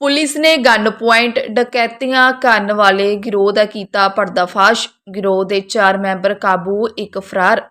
Police ਨੇ gun point ਡਕੈਤੀਆਂ ਕਰਨ ਵਾਲੇ ਗਿਰੋਹ ਦਾ ਕੀਤਾ ਪਰਦਾਫਾਸ਼। ਗਿਰੋਹ ਦੇ 4 ਮੈਂਬਰ ਕਾਬੂ, ਇੱਕ ਫਰਾਰ।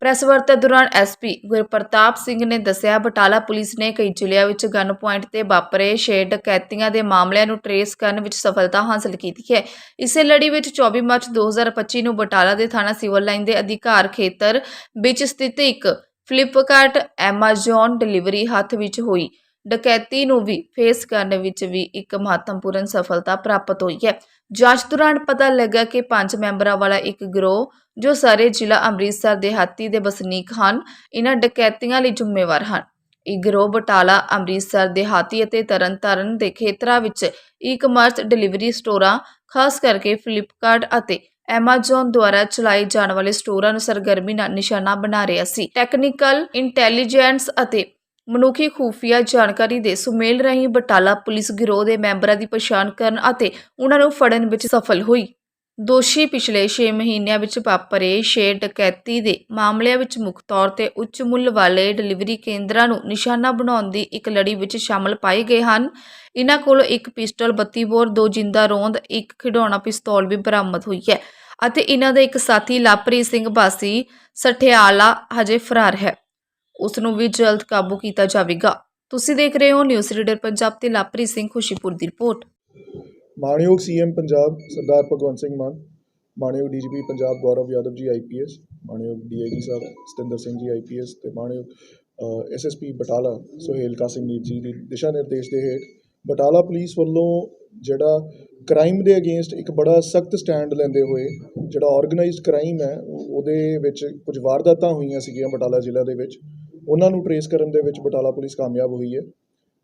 ਪ੍ਰੈਸ ਵਾਰਤਾ ਦੌਰਾਨ ਐਸਪੀ ਗੁਰਪ੍ਰਤਾਪ ਸਿੰਘ ਨੇ ਦੱਸਿਆ, ਬਟਾਲਾ ਪੁਲਿਸ ਨੇ ਕਈ ਜ਼ਿਲ੍ਹਿਆਂ ਵਿੱਚ ਗਨ ਪੁਆਇੰਟ ਤੇ ਵਾਪਰੇ ਛੇ ਡਕੈਤੀਆਂ ਦੇ ਮਾਮਲਿਆਂ ਨੂੰ ਟਰੇਸ ਕਰਨ ਵਿੱਚ ਸਫਲਤਾ ਹਾਸਲ ਕੀਤੀ ਹੈ। ਇਸੇ ਲੜੀ ਵਿੱਚ 24 ਮਾਰਚ 2025 ਨੂੰ ਬਟਾਲਾ ਦੇ ਥਾਣਾ ਸਿਵਲ ਲਾਈਨ ਦੇ ਅਧਿਕਾਰ ਖੇਤਰ ਵਿੱਚ ਸਥਿਤ ਇੱਕ ਫਲਿੱਪਕਾਰਟ ਐਮਾਜ਼ਨ ਡਿਲੀਵਰੀ ਹੱਥ ਵਿੱਚ ਹੋਈ। ਡਕੈਤੀ ਨੂੰ ਵੀ ਫੇਸ ਕਰਨ ਵਿੱਚ ਵੀ ਇੱਕ ਮਹੱਤਵਪੂਰਨ ਸਫਲਤਾ ਪ੍ਰਾਪਤ ਹੋਈ ਹੈ। ਜਾਂਚ ਦੌਰਾਨ ਪਤਾ ਲੱਗਾ ਕਿ ਪੰਜ ਮੈਂਬਰਾਂ ਵਾਲਾ ਇੱਕ ਗਰੋਹ, ਜੋ ਸਾਰੇ ਜ਼ਿਲ੍ਹਾ ਅੰਮ੍ਰਿਤਸਰ ਦੇਹਾਤੀ ਦੇ ਵਸਨੀਕ ਹਨ ਇਹਨਾਂ ਡਕੈਤੀਆਂ ਲਈ ਜ਼ਿੰਮੇਵਾਰ ਹਨ। ਇਹ ਗਰੋਹ ਬਟਾਲਾ, ਅੰਮ੍ਰਿਤਸਰ ਦੇਹਾਤੀ ਅਤੇ ਤਰਨਤਾਰਨ ਦੇ ਖੇਤਰਾਂ ਵਿੱਚ ਈ-ਕਮਰਸ ਡਿਲੀਵਰੀ ਸਟੋਰਾਂ, ਖਾਸ ਕਰਕੇ ਫਲਿੱਪਕਾਰਟ ਅਤੇ ਐਮਾਜ਼ਨ ਦੁਆਰਾ ਚਲਾਏ ਜਾਣ ਵਾਲੇ ਸਟੋਰਾਂ ਨੂੰ ਸਰਗਰਮੀ ਨਾਲ ਨਿਸ਼ਾਨਾ ਬਣਾ ਰਿਹਾ ਸੀ। ਟੈਕਨੀਕਲ ਇੰਟੈਲੀਜੈਂਸ ਅਤੇ ਮਨੁੱਖੀ ਖੂਫੀਆ ਜਾਣਕਾਰੀ ਦੇ ਸੁਮੇਲ ਰਾਹੀਂ ਬਟਾਲਾ ਪੁਲਿਸ ਗਿਰੋਹ ਦੇ ਮੈਂਬਰਾਂ ਦੀ ਪਛਾਣ ਕਰਨ ਅਤੇ ਉਹਨਾਂ ਨੂੰ ਫੜਨ ਵਿੱਚ ਸਫਲ ਹੋਈ। ਦੋਸ਼ੀ ਪਿਛਲੇ 6 ਮਹੀਨਿਆਂ ਵਿੱਚ ਵਾਪਰੇ 6 ਡਕੈਤੀ ਦੇ ਮਾਮਲਿਆਂ ਵਿੱਚ ਮੁੱਖ ਤੌਰ ਤੇ ਉੱਚ ਮੁੱਲ ਵਾਲੇ ਡਿਲੀਵਰੀ ਕੇਂਦਰਾਂ ਨੂੰ ਨਿਸ਼ਾਨਾ ਬਣਾਉਣ ਦੀ ਇੱਕ ਲੜੀ ਵਿੱਚ ਸ਼ਾਮਲ ਪਾਏ ਗਏ ਹਨ। ਇਹਨਾਂ ਕੋਲੋਂ ਇੱਕ ਪਿਸਟਲ 32 ਬੋਰ, ਦੋ ਜਿੰਦਾ ਰੋਂਦ, ਇੱਕ ਖਿਡੌਣਾ ਪਿਸਤੌਲ ਵੀ ਬਰਾਮਦ ਹੋਈ ਹੈ ਅਤੇ ਇਹਨਾਂ ਦਾ ਇੱਕ ਸਾਥੀ ਲਾਪ੍ਰੀਤ ਸਿੰਘ ਬਾਸੀ ਸਠਿਆਲਾ ਹਜੇ ਫਰਾਰ ਹੈ। ਉਸ ਨੂੰ ਵੀ ਜਲਦ ਕਾਬੂ ਕੀਤਾ ਜਾਵੇਗਾ। ਤੁਸੀਂ ਦੇਖ ਰਹੇ ਹੋ ਨਿਊਜ਼ ਰੀਡਰ ਪੰਜਾਬ ਤੇ ਲਾਪ੍ਰੀਤ ਸਿੰਘ ਖੁਸ਼ੀਪੁਰ ਦੀ ਰਿਪੋਰਟ। ਮਾਣਯੋਗ ਸੀਐਮ ਪੰਜਾਬ ਸਰਦਾਰ ਭਗਵੰਤ ਸਿੰਘ ਮਾਨ, ਮਾਣਯੋਗ ਡੀਜੀਪੀ ਪੰਜਾਬ ਗੌਰਵ ਯਾਦਵ ਜੀ ਆਈਪੀਐਸ ਮਾਣਯੋਗ ਡੀਆਈਜੀ ਸਾਹਿਬ, ਸਤਿੰਦਰ ਸਿੰਘ ਜੀ ਆਈਪੀਐਸ ਤੇ ਮਾਣਯੋਗ ਐਸਐਸਪੀ ਬਟਾਲਾ ਸੁਹੇਲ ਕਾਸਿਮਨੀਤ ਜੀ ਦੀ ਦਿਸ਼ਾ ਨਿਰਦੇਸ਼ ਦੇ ਹੇਠ ਬਟਾਲਾ ਪੁਲਿਸ ਵੱਲੋਂ ਜਿਹੜਾ ਕ੍ਰਾਈਮ ਦੇ ਅਗੇਂਸਟ ਇੱਕ ਬੜਾ ਸਖਤ ਸਟੈਂਡ ਲੈਂਦੇ ਹੋਏ ਜਿਹੜਾ ਆਰਗੇਨਾਈਜ਼ਡ ਕ੍ਰਾਈਮ ਹੈ, ਉਹਦੇ ਵਿੱਚ ਕੁਝ ਵਾਰਦਾਤਾਂ ਹੋਈਆਂ ਸੀਗੀਆਂ ਬਟਾਲਾ ਜ਼ਿਲ੍ਹਾ ਦੇ ਵਿੱਚ। ਉਹਨਾਂ ਨੂੰ ਟਰੇਸ ਕਰਨ ਦੇ ਵਿੱਚ ਬਟਾਲਾ ਪੁਲਿਸ ਕਾਮਯਾਬ ਹੋਈ ਹੈ।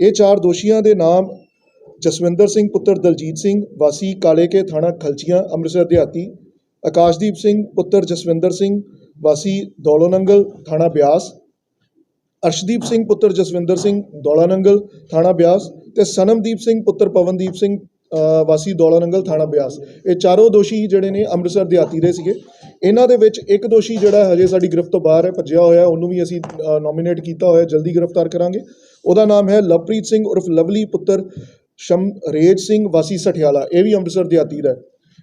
ਇਹ ਚਾਰ ਦੋਸ਼ੀਆਂ ਦੇ ਨਾਮ ਜਸਵਿੰਦਰ ਸਿੰਘ ਪੁੱਤਰ ਦਲਜੀਤ ਸਿੰਘ ਵਾਸੀ ਕਾਲੇਕੇ ਥਾਣਾ ਖਲਚੀਆਂ ਅੰਮ੍ਰਿਤਸਰ ਦਿਹਾਤੀ ਆਕਾਸ਼ਦੀਪ ਸਿੰਘ ਪੁੱਤਰ ਜਸਵਿੰਦਰ ਸਿੰਘ ਵਾਸੀ ਦੌਲੋਨੰਗਲ ਥਾਣਾ ਬਿਆਸ ਅਰਸ਼ਦੀਪ ਸਿੰਘ ਪੁੱਤਰ ਜਸਵਿੰਦਰ ਸਿੰਘ ਦੌਲਾਨੰਗਲ ਥਾਣਾ ਬਿਆਸ ਤੇ ਸਨਮਦੀਪ ਸਿੰਘ ਪੁੱਤਰ ਪਵਨਦੀਪ ਸਿੰਘ ਅ, ਵਾਸੀ ਦੌਲਾਨੰਗਲ ਥਾਣਾ ਬਿਆਸ। ਇਹ ਚਾਰੋਂ ਦੋਸ਼ੀ ਜਿਹੜੇ ਨੇ ਅੰਮ੍ਰਿਤਸਰ ਦਿਹਾਤੀ ਦੇ ਸੀਗੇ। ਇਹਨਾਂ ਦੇ ਵਿੱਚ ਇੱਕ ਦੋਸ਼ੀ ਜਿਹੜਾ ਹਜੇ ਸਾਡੀ ਗ੍ਰਿਫਤ ਤੋਂ ਬਾਹਰ ਹੈ ਭੱਜਿਆ ਹੋਇਆ ਉਹਨੂੰ ਵੀ ਅਸੀਂ ਨੋਮੀਨੇਟ ਕੀਤਾ ਹੋਇਆ ਜਲਦੀ ਗ੍ਰਿਫਤਾਰ ਕਰਾਂਗੇ। ਉਹਦਾ ਨਾਮ ਹੈ ਲਵਪ੍ਰੀਤ ਸਿੰਘ ਉਰਫ ਲਵਲੀ ਪੁੱਤਰ ਸ਼ਮਰੇਜ ਸਿੰਘ ਵਾਸੀ ਸਠਿਆਲਾ ਇਹ ਵੀ ਅੰਮ੍ਰਿਤਸਰ ਦਿਹਾਤੀ ਦਾ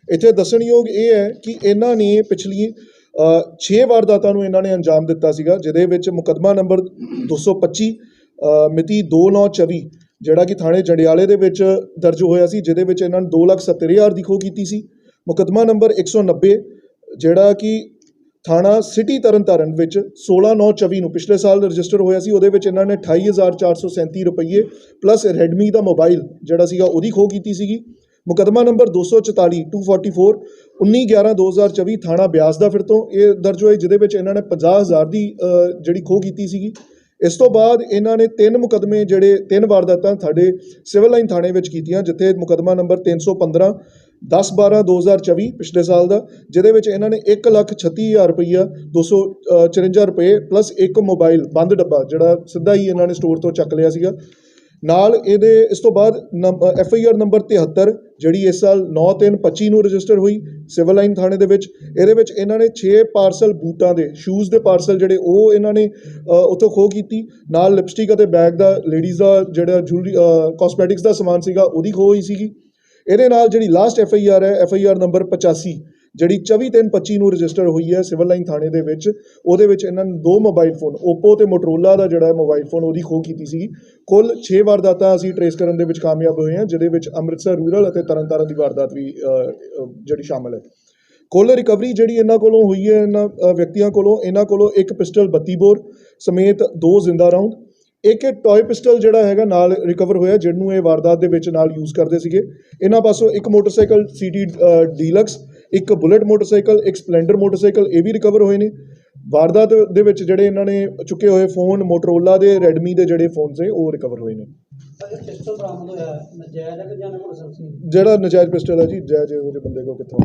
ਇੱਥੇ ਦੱਸਣਯੋਗ ਇਹ ਹੈ ਕਿ ਇਹਨਾਂ ਨੇ ਪਿਛਲੀ 6 ਵਾਰਦਾਤਾਂ ਨੂੰ ਇਹਨਾਂ ਨੇ ਅੰਜਾਮ ਦਿੱਤਾ ਸੀਗਾ ਜਿਹਦੇ ਵਿੱਚ ਮੁਕੱਦਮਾ ਨੰਬਰ 225 ਅ, ਮਿਤੀ 2924 ਜਿਹੜਾ ਕਿ ਥਾਣੇ ਜੰਡਿਆਲੇ ਦੇ ਵਿੱਚ ਦਰਜ ਹੋਇਆ ਸੀ ਜਿਹਦੇ ਵਿੱਚ ਇਹਨਾਂ ਨੇ 270000 ਦੀ ਖੋਹ ਕੀਤੀ ਸੀ। ਮੁਕੱਦਮਾ ਨੰਬਰ 190 ਜਿਹੜਾ ਕਿ ਥਾਣਾ ਸਿਟੀ ਤਰਨਤਾਰਨ ਵਿੱਚ 16924 ਨੂੰ ਪਿਛਲੇ ਸਾਲ ਰਜਿਸਟਰ ਹੋਇਆ ਸੀ। ਉਹਦੇ ਵਿੱਚ ਇਹਨਾਂ ਨੇ 28437 ਰੁਪਏ ਪਲੱਸ ਰੈਡਮੀ ਦਾ ਮੋਬਾਈਲ ਜਿਹੜਾ ਸੀਗਾ ਉਹਦੀ ਖੋਹ ਕੀਤੀ ਸੀਗੀ। ਮੁਕੱਦਮਾ ਨੰਬਰ 244 244 19/11/2024 ਥਾਣਾ ਬਿਆਸ ਦਾ ਫਿਰ ਤੋਂ ਇਹ ਦਰਜ ਹੋਇਆ, ਜਿਹਦੇ ਵਿੱਚ ਇਹਨਾਂ ਨੇ 50000 ਦੀ ਜਿਹੜੀ ਖੋਹ ਕੀਤੀ ਸੀਗੀ। ਇਸ ਤੋਂ ਬਾਅਦ ਇਹਨਾਂ ਨੇ ਤਿੰਨ ਮੁਕੱਦਮੇ ਜਿਹੜੇ ਤਿੰਨ ਵਾਰਦਾਤਾਂ ਸਾਡੇ ਸਿਵਲ ਲਾਈਨ ਥਾਣੇ ਵਿੱਚ ਕੀਤੀਆਂ, ਜਿੱਥੇ ਮੁਕੱਦਮਾ ਨੰਬਰ 315 10 12 2024 ਪਿਛਲੇ ਸਾਲ ਦਾ ਜਿਹਦੇ ਵਿੱਚ ਇਹਨਾਂ ਨੇ 136000 ਰੁਪਈਆ 254 ਰੁਪਏ ਪਲੱਸ ਇੱਕ ਮੋਬਾਈਲ ਬੰਦ ਡੱਬਾ ਜਿਹੜਾ ਸਿੱਧਾ ਹੀ ਇਹਨਾਂ ਨੇ ਸਟੋਰ ਤੋਂ ਚੱਕ ਲਿਆ ਸੀਗਾ। ਨਾਲ ਇਹਦੇ ਇਸ ਤੋਂ ਬਾਅਦ ਐਫ ਆਈ ਆਰ ਨੰਬਰ 73 ਜਿਹੜੀ ਇਸ ਸਾਲ 9/3/25 ਨੂੰ ਰਜਿਸਟਰ ਹੋਈ ਸਿਵਲ ਲਾਈਨ ਥਾਣੇ ਦੇ ਵਿੱਚ ਇਹਦੇ ਵਿੱਚ ਇਹਨਾਂ ਨੇ 6 ਪਾਰਸਲ ਬੂਟਾਂ ਦੇ ਸ਼ੂਜ਼ ਦੇ ਪਾਰਸਲ ਜਿਹੜੇ ਉਹ ਇਹਨਾਂ ਨੇ ਅ, ਉੱਥੋਂ ਖੋਹ ਕੀਤੀ। ਨਾਲ ਲਿਪਸਟਿਕ ਅਤੇ ਬੈਗ ਦਾ ਲੇਡੀਜ਼ ਦਾ ਜਿਹੜਾ ਜੁਲਰੀ ਕਾਸਮੈਟਿਕਸ ਦਾ ਸਮਾਨ ਸੀਗਾ ਉਹਦੀ ਖੋਹ ਹੋਈ ਸੀਗੀ। ਇਹਦੇ ਨਾਲ ਜਿਹੜੀ ਲਾਸਟ ਐਫ ਆਈ ਆਰ ਹੈ ਐਫ ਆਈ ਆਰ ਨੰਬਰ 85 ਜਿਹੜੀ 24 ਤਿੰਨ 25 ਨੂੰ ਰਜਿਸਟਰ ਹੋਈ ਹੈ ਸਿਵਲ ਲਾਈਨ ਥਾਣੇ ਦੇ ਵਿੱਚ, ਉਹਦੇ ਵਿੱਚ ਇਹਨਾਂ ਨੇ ਦੋ ਮੋਬਾਈਲ ਫੋਨ Oppo ਤੇ Motorola ਦਾ ਜਿਹੜਾ ਮੋਬਾਈਲ ਫੋਨ ਉਹਦੀ ਖੋਹ ਕੀਤੀ ਸੀ। ਕੁੱਲ 6 ਵਾਰਦਾਤਾਂ ਅਸੀਂ ਟਰੇਸ ਕਰਨ ਦੇ ਵਿੱਚ ਕਾਮਯਾਬ ਹੋਏ ਹਾਂ, ਜਿਹਦੇ ਵਿੱਚ ਅੰਮ੍ਰਿਤਸਰ ਰੂਰਲ ਅਤੇ ਤਰਨਤਾਰਨ ਦੀ ਵਾਰਦਾਤ ਵੀ ਜਿਹੜੀ ਸ਼ਾਮਲ ਹੈ। ਕੁੱਲ ਰਿਕਵਰੀ ਜਿਹੜੀ ਇਹਨਾਂ ਕੋਲੋਂ ਹੋਈ ਹੈ, ਇਹਨਾਂ ਵਿਅਕਤੀਆਂ ਕੋਲੋਂ, ਇਹਨਾਂ ਕੋਲੋਂ ਇੱਕ ਪਿਸਟਲ 32 ਬੋਰ, ਸਮੇਤ ਦੋ ਜ਼ਿੰਦਾ ਰਾਉਂਡ ਇੱਕ ਟੌਏ ਪਿਸਟਲ ਜਿਹੜਾ ਹੈਗਾ ਨਾਲ ਰਿਕਵਰ ਹੋਇਆ ਜਿਹਨੂੰ ਇਹ ਵਾਰਦਾਤ ਦੇ ਵਿੱਚ ਨਾਲ ਯੂਜ਼ ਕਰਦੇ ਸੀਗੇ। ਇਹਨਾਂ ਪਾਸੋਂ ਇੱਕ ਮੋਟਰਸਾਈਕਲ ਸੀਟੀ ਡੀਲਕਸ ਇੱਕ ਬੁਲਟ ਮੋਟਰਸਾਈਕਲ ਇੱਕ ਸਪਲੈਂਡਰ ਮੋਟਰਸਾਈਕਲ ਇਹ ਵੀ ਰਿਕਵਰ ਹੋਏ ਨੇ। ਵਾਰਦਾਤ ਦੇ ਵਿੱਚ ਜਿਹੜੇ ਇਹਨਾਂ ਨੇ ਚੁੱਕੇ ਹੋਏ ਫੋਨ ਮੋਟਰੋਲਾ ਦੇ ਰੈਡਮੀ ਦੇ ਜਿਹੜੇ ਫੋਨਸ ਨੇ ਉਹ ਰਿਕਵਰ ਹੋਏ ਨੇ। ਜਿਹੜਾ ਨਜਾਇਜ਼ ਪਿਸਟਲ ਹੈ ਜੀ ਜਾਇਜ਼ ਜਿਹੇ ਬੰਦੇ ਕੋ ਕਿੱਥੋਂ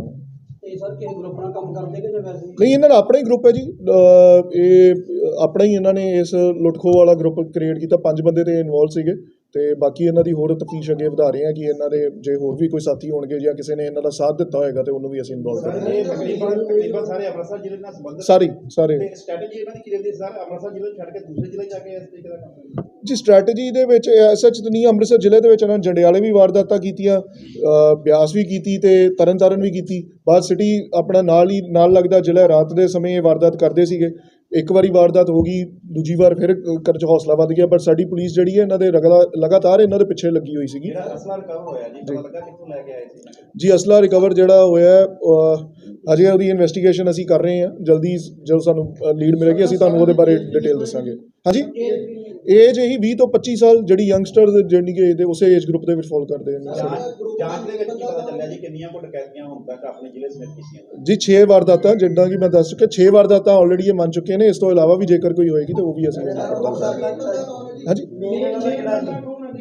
ਇਹ ਸਰ ਕਿਸੇ ਗਰੁੱਪ ਨਾਲ ਕੰਮ ਕਰਦੇ ਕਿ ਜਾਂ ਵੈਸੇ? ਹੀ? ਨਹੀਂ, ਇਹਨਾਂ ਦਾ ਆਪਣਾ ਹੀ ਗਰੁੱਪ ਹੈ ਜੀ। ਅਹ, ਇਹ ਆਪਣਾ ਹੀ ਇਹਨਾਂ ਨੇ ਇਸ ਲੁੱਟਖੋ ਵਾਲਾ ਗਰੁੱਪ ਕ੍ਰੀਏਟ ਕੀਤਾ। ਪੰਜ ਬੰਦੇ ਤੇ ਇਨਵੋਲਵ ਸੀਗੇ। ਤੇ ਬਾਕੀ ਇਹਨਾਂ ਦੀ ਹੋਰ ਤਫਤੀਸ਼ ਅੱਗੇ ਵਧਾ ਰਹੇ ਹਾਂ ਕਿ ਇਹਨਾਂ ਦੇ ਜੇ ਹੋਰ ਵੀ ਕੋਈ ਸਾਥੀ ਹੋਣਗੇ ਜਾਂ ਕਿਸੇ ਨੇ ਇਹਨਾਂ ਦਾ ਸਾਥ ਦਿੱਤਾ ਹੋਏਗਾ ਤੇ ਉਹਨੂੰ ਵੀ ਅਸੀਂ ਇਨਵੋਲਵ ਕਰਾਂਗੇ। ਤਕਰੀਬਨ ਸਾਰੇ ਅੰਮ੍ਰਿਤਸਰ ਜ਼ਿਲ੍ਹੇ ਨਾਲ ਸੰਬੰਧਿਤ ਸਾਰੀ ਸਾਰੇ। ਸਟ੍ਰੈਟਜੀ ਇਹਨਾਂ ਦੀ ਕੀ ਰਹਿੰਦੀ ਸਰ ਅੰਮ੍ਰਿਤਸਰ ਜ਼ਿਲ੍ਹੇ ਛੱਡ ਕੇ ਦੂਸਰੇ ਜ਼ਿਲ੍ਹੇ ਜਾ ਕੇ ਇਸ ਤਰੀਕੇ ਦਾ ਕੰਮ ਜੀ ਸਟ੍ਰੈਟਜੀ ਦੇ ਵਿੱਚ ਸੱਚ ਤਾਂ ਨਹੀਂ ਅੰਮ੍ਰਿਤਸਰ ਜ਼ਿਲ੍ਹੇ ਦੇ ਵਿੱਚ ਇਹਨਾਂ ਜੰਡਿਆਲੇ ਵੀ ਵਾਰਦਾਤਾਂ ਕੀਤੀਆਂ ਬਿਆਸ ਵੀ ਕੀਤੀ ਤੇ ਤਰਨਤਾਰਨ ਵੀ ਕੀਤੀ। ਬਾਅਦ ਸਿਟੀ ਆਪਣਾ ਨਾਲ ਹੀ ਨਾਲ ਲੱਗਦਾ ਜ਼ਿਲ੍ਹਾ ਰਾਤ ਦੇ ਸਮੇਂ ਇਹ ਵਾਰਦਾਤ ਕਰਦੇ ਸੀਗੇ। ਇੱਕ ਵਾਰੀ ਵਾਰਦਾਤ ਹੋ ਗਈ ਦੂਜੀ ਵਾਰ ਫਿਰ ਕਰਜ ਹੌਸਲਾ ਵੱਧ ਗਿਆ ਪਰ ਸਾਡੀ ਪੁਲਿਸ ਜਿਹੜੀ ਹੈ ਇਹਨਾਂ ਦੇ ਰਗਲਾ ਲਗਾਤਾਰ ਇਹਨਾਂ ਦੇ ਪਿੱਛੇ ਲੱਗੀ ਹੋਈ ਸੀਗੀ। ਜਿਹੜਾ ਅਸਲਾ ਰਿਕਵਰ ਹੋਇਆ ਜੀ ਪਤਾ ਲੱਗਾ ਕਿੱਥੋਂ ਲੈ ਕੇ ਆਏ ਸੀ? ਜੀ ਅਸਲਾ ਰਿਕਵਰ ਜਿਹੜਾ ਹੋਇਆ ਹੈ, ਅਜੇ ਉਹਦੀ ਇਨਵੈਸਟੀਗੇਸ਼ਨ ਅਸੀਂ ਕਰ ਰਹੇ ਹਾਂ। ਜਲਦੀ ਜਦੋਂ ਸਾਨੂੰ ਲੀਡ ਮਿਲੇਗੀ ਅਸੀਂ ਤੁਹਾਨੂੰ ਉਹਦੇ ਬਾਰੇ ਡਿਟੇਲ ਦੱਸਾਂਗੇ। ਹਾਂਜੀ? ਏਜ ਇਹੀ 20 ਤੋਂ 25 ਸਾਲ ਜਿਹੜੀ ਯੰਗਸਟਰ ਜਿਹੜੀ ਕਿ ਇਹਦੇ ਉਸੇ ਏਜ ਗਰੁੱਪ ਦੇ ਵਿੱਚ ਫਾਲ ਕਰਦੇ ਨੇ। ਜਾਂਚ ਜਾਂਚ ਦੇ ਵਿੱਚ ਕੀ ਪਤਾ ਚੱਲਿਆ ਜੀ ਕਿੰਨੀਆਂ ਕੁ ਡਕੈਤੀਆਂ ਹੁਣ ਤੱਕ ਆਪਣੇ ਜ਼ਿਲ੍ਹੇ ਸਮੇਤ ਕੀਤੀਆਂ ਜੀ 6 ਵਾਰਦਾਤਾਂ ਜਿੱਦਾਂ ਕਿ ਮੈਂ ਦੱਸ ਚੁੱਕਿਆ 6 ਵਾਰਦਾਤਾਂ ਆਲਰੇਡੀ ਇਹ ਮੰਨ ਚੁੱਕੇ ਨੇ। ਇਸ ਤੋਂ ਇਲਾਵਾ ਵੀ ਜੇਕਰ ਕੋਈ ਹੋਏਗੀ ਤਾਂ ਉਹ ਵੀ ਅਸੀਂ ਉਹਨੂੰ ਪੜਤਾਲ ਕਰਾਂਗੇ। ਹਾਂਜੀ?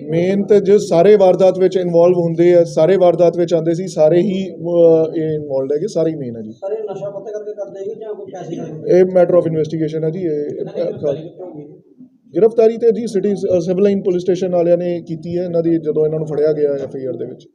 ਮੇਨ ਤੇ ਜੋ ਸਾਰੇ ਵਾਰਦਾਤ ਵਿੱਚ ਇਨਵੋਲਵ ਹੁੰਦੇ ਆ ਸਾਰੇ ਵਾਰਦਾਤ ਵਿੱਚ ਆਉਂਦੇ ਸੀ ਸਾਰੇ ਹੀ ਇਹ ਇਨਵੋਲਡ ਹੈਗੇ ਸਾਰੇ ਹੀ ਮੇਨ ਹੈ ਜੀ। ਸਰ ਇਹ ਨਸ਼ਾ ਪੱਤੇ ਕਰਕੇ ਕਰਦੇ ਕਿ ਜਾਂ ਕੋਈ ਪੈਸੇ ਕਰਕੇ ਇਹ ਮੈਟਰ ਆਫ ਇਨਵੈਸਟੀਗੇਸ਼ਨ ਹੈ ਜੀ ਇਹ ਗ੍ਰਿਫਤਾਰੀ ਤੇ ਜੀ city civil line police station ਵਾਲਿਆਂ ਨੇ ਕੀਤੀ ਹੈ। ਇਹਨਾਂ ਦੀ ਜਦੋਂ ਇਹਨਾਂ ਨੂੰ ਫੜਿਆ ਗਿਆ ਐਫ ਆਈ ਆਰ ਦੇ ਵਿੱਚ।